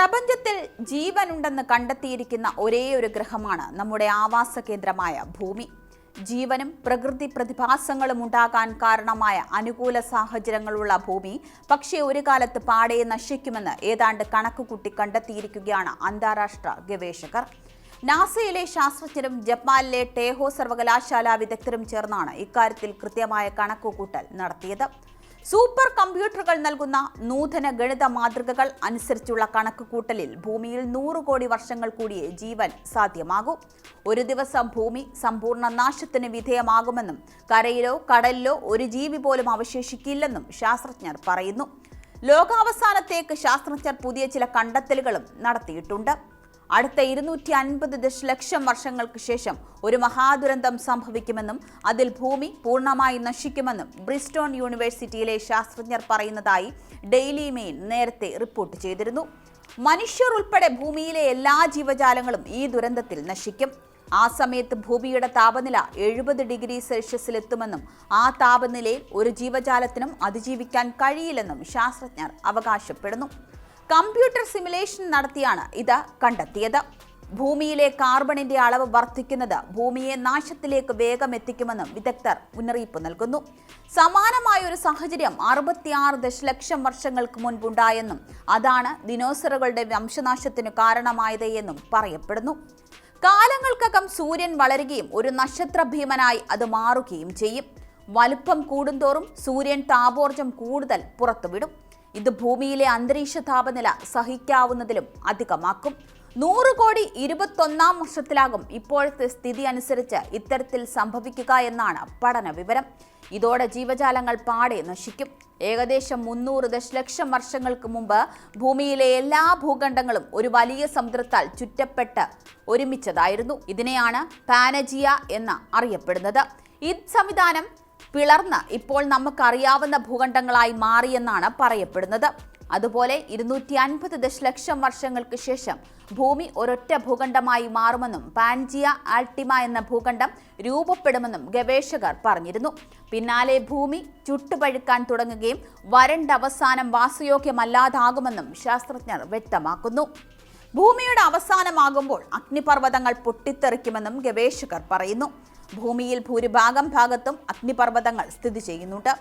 പ്രപഞ്ചത്തിൽ ജീവനുണ്ടെന്ന് കണ്ടെത്തിയിരിക്കുന്ന ഒരേ ഒരു ഗ്രഹമാണ് നമ്മുടെ ആവാസ കേന്ദ്രമായ ഭൂമി. ജീവനും പ്രകൃതി പ്രതിഭാസങ്ങളും ഉണ്ടാകാൻ കാരണമായ അനുകൂല സാഹചര്യങ്ങളുള്ള ഭൂമി പക്ഷേ ഒരു കാലത്ത് പാടെ നശിക്കുമെന്ന് ഏതാണ്ട് കണക്കുകൂട്ടി കണ്ടെത്തിയിരിക്കുകയാണ് അന്താരാഷ്ട്ര ഗവേഷകർ. നാസയിലെ ശാസ്ത്രജ്ഞരും ജപ്പാനിലെ ടേഹോ സർവകലാശാല വിദഗ്ധരും ചേർന്നാണ് ഇക്കാര്യത്തിൽ കൃത്യമായ കണക്കുകൂട്ടൽ നടത്തിയത്. സൂപ്പർ കമ്പ്യൂട്ടറുകൾ നൽകുന്ന നൂതന ഗണിത മാതൃകകൾ അനുസരിച്ചുള്ള കണക്കുകൂട്ടലിൽ ഭൂമിയിൽ നൂറ് കോടി വർഷങ്ങൾ കൂടിയേ ജീവൻ സാധ്യമാകൂ. ഒരു ദിവസം ഭൂമി സമ്പൂർണ നാശത്തിന് വിധേയമാകുമെന്നും കരയിലോ കടലിലോ ഒരു ജീവി പോലും അവശേഷിക്കില്ലെന്നും ശാസ്ത്രജ്ഞർ പറയുന്നു. ലോകാവസാനത്തേക്ക് ശാസ്ത്രജ്ഞർ പുതിയ ചില കണ്ടെത്തലുകളും നടത്തിയിട്ടുണ്ട്. അടുത്ത ഇരുന്നൂറ്റി അൻപത് ദശലക്ഷം വർഷങ്ങൾക്ക് ശേഷം ഒരു മഹാദുരന്തം സംഭവിക്കുമെന്നും അതിൽ ഭൂമി പൂർണമായി നശിക്കുമെന്നും ബ്രിസ്റ്റോൺ യൂണിവേഴ്സിറ്റിയിലെ ശാസ്ത്രജ്ഞർ പറയുന്നതായി ഡെയിലി മെയിൻ നേരത്തെ റിപ്പോർട്ട് ചെയ്തിരുന്നു. മനുഷ്യർ ഉൾപ്പെടെ ഭൂമിയിലെ എല്ലാ ജീവജാലങ്ങളും ഈ ദുരന്തത്തിൽ നശിക്കും. ആ സമയത്ത് ഭൂമിയുടെ താപനില എഴുപത് ഡിഗ്രി സെൽഷ്യസിലെത്തുമെന്നും ആ താപനിലയിൽ ഒരു ജീവജാലത്തിനും അതിജീവിക്കാൻ കഴിയില്ലെന്നും ശാസ്ത്രജ്ഞർ അവകാശപ്പെടുന്നു. കമ്പ്യൂട്ടർ സിമുലേഷൻ നടത്തിയാണ് ഇത് കണ്ടെത്തിയത്. ഭൂമിയിലെ കാർബണിന്റെ അളവ് വർദ്ധിക്കുന്നത് ഭൂമിയെ നാശത്തിലേക്ക് വേഗം എത്തിക്കുമെന്നും വിദഗ്ധർ മുന്നറിയിപ്പ് നൽകുന്നു. സമാനമായ ഒരു സാഹചര്യം അറുപത്തിയാറ് ദശലക്ഷം വർഷങ്ങൾക്ക് മുൻപുണ്ടായെന്നും അതാണ് ദിനോസറുകളുടെ വംശനാശത്തിന് കാരണമായത് എന്നും പറയപ്പെടുന്നു. കാലങ്ങൾക്കകം സൂര്യൻ വളരുകയും ഒരു നക്ഷത്ര ഭീമനായി അത് മാറുകയും ചെയ്യും. വലുപ്പം കൂടുന്തോറും സൂര്യൻ താപോർജം കൂടുതൽ പുറത്തുവിടും. ഇത് ഭൂമിയിലെ അന്തരീക്ഷ താപനില സഹിക്കാവുന്നതിലും അധികമാക്കും. നൂറ് കോടി ഇരുപത്തൊന്നാം വർഷത്തിലാകും ഇപ്പോഴത്തെ സ്ഥിതി അനുസരിച്ച് ഇത്തരത്തിൽ സംഭവിക്കുക എന്നാണ് പഠന വിവരം. ഇതോടെ ജീവജാലങ്ങൾ പാടെ നശിക്കും. ഏകദേശം മുന്നൂറ് ദശലക്ഷം വർഷങ്ങൾക്ക് മുമ്പ് ഭൂമിയിലെ എല്ലാ ഭൂഖണ്ഡങ്ങളും ഒരു വലിയ സമുദ്രത്താൽ ചുറ്റപ്പെട്ട് ഒരുമിച്ചതായിരുന്നു. ഇതിനെയാണ് പാനജിയ എന്ന് അറിയപ്പെടുന്നത്. ഇത് സംവിധാനം പിളർന്ന് ഇപ്പോൾ നമുക്കറിയാവുന്ന ഭൂഖണ്ഡങ്ങളായി മാറിയെന്നാണ് പറയപ്പെടുന്നത്. അതുപോലെ ഇരുന്നൂറ്റി അൻപത് ദശലക്ഷം വർഷങ്ങൾക്ക് ശേഷം ഭൂമി ഒരൊറ്റ ഭൂഖണ്ഡമായി മാറുമെന്നും പാൻജിയ ആൾട്ടിമ എന്ന ഭൂഖണ്ഡം രൂപപ്പെടുമെന്നും ഗവേഷകർ പറഞ്ഞിരുന്നു. പിന്നാലെ ഭൂമി ചുട്ടുപഴുക്കാൻ തുടങ്ങുകയും വരണ്ട അവസാനം വാസയോഗ്യമല്ലാതാകുമെന്നും ശാസ്ത്രജ്ഞർ വ്യക്തമാക്കുന്നു. ഭൂമിയുടെ അവസാനമാകുമ്പോൾ അഗ്നിപർവതങ്ങൾ പൊട്ടിത്തെറിക്കുമെന്നും ഗവേഷകർ പറയുന്നു. ഭൂമിയിൽ ഭൂരിഭാഗം ഭാഗത്തും അഗ്നിപർവതങ്ങൾ സ്ഥിതി ചെയ്യുന്നുണ്ട്.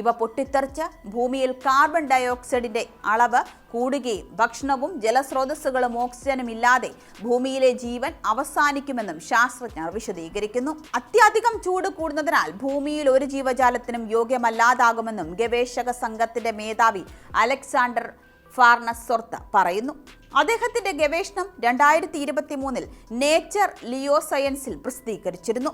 ഇവ പൊട്ടിത്തെറിച്ച് ഭൂമിയിൽ കാർബൺ ഡയോക്സൈഡിന്റെ അളവ് കൂടുകയും ഭക്ഷണവും ജലസ്രോതസ്സുകളും ഓക്സിജനും ഇല്ലാതെ ഭൂമിയിലെ ജീവൻ അവസാനിക്കുമെന്നും ശാസ്ത്രജ്ഞർ വിശദീകരിക്കുന്നു. അത്യധികം ചൂട് കൂടുന്നതിനാൽ ഭൂമിയിൽ ഒരു ജീവജാലത്തിനും യോഗ്യമല്ലാതാകുമെന്നും ഗവേഷക സംഘത്തിന്റെ മേധാവി അലക്സാണ്ടർ ഫാർണസൊർത്ത് പറയുന്നു. അദ്ദേഹത്തിന്റെ ഗവേഷണം രണ്ടായിരത്തി ഇരുപത്തി മൂന്നിൽ നേച്ചർ ലിയോ സയൻസിൽ പ്രസിദ്ധീകരിച്ചിരുന്നു.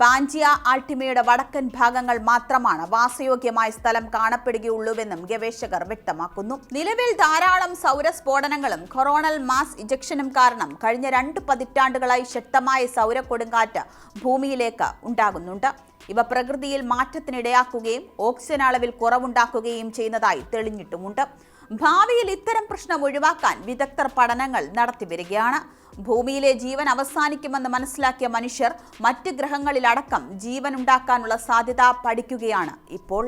പാഞ്ചിയ ആൾട്ടിമയുടെ വടക്കൻ ഭാഗങ്ങൾ മാത്രമാണ് വാസയോഗ്യമായ സ്ഥലം കാണപ്പെടുകയുള്ളൂവെന്നും ഗവേഷകർ വ്യക്തമാക്കുന്നു. നിലവിൽ ധാരാളം സൗരസ്ഫോടനങ്ങളും കൊറോണൽ മാസ് ഇജക്ഷനും കാരണം കഴിഞ്ഞ രണ്ട് പതിറ്റാണ്ടുകളായി ശക്തമായ സൗര കൊടുങ്കാറ്റ് ഭൂമിയിലേക്ക് ഉണ്ടാകുന്നുണ്ട്. ഇവ പ്രകൃതിയിൽ മാറ്റത്തിനിടയാക്കുകയും ഓക്സിജൻ അളവിൽ കുറവുണ്ടാക്കുകയും ചെയ്യുന്നതായി തെളിഞ്ഞിട്ടുമുണ്ട്. ഭാവിയിൽ ഇത്തരം പ്രശ്നം ഒഴിവാക്കാൻ വിദഗ്ധർ പഠനങ്ങൾ നടത്തിവരികയാണ് ഭൂമിയിലെ ജീവൻ അവസാനിക്കുമെന്ന് മനസ്സിലാക്കിയ മനുഷ്യർ മറ്റ് ഗ്രഹങ്ങളിലടക്കം ജീവൻ ഉണ്ടാക്കാനുള്ള സാധ്യത പഠിക്കുകയാണ് ഇപ്പോൾ.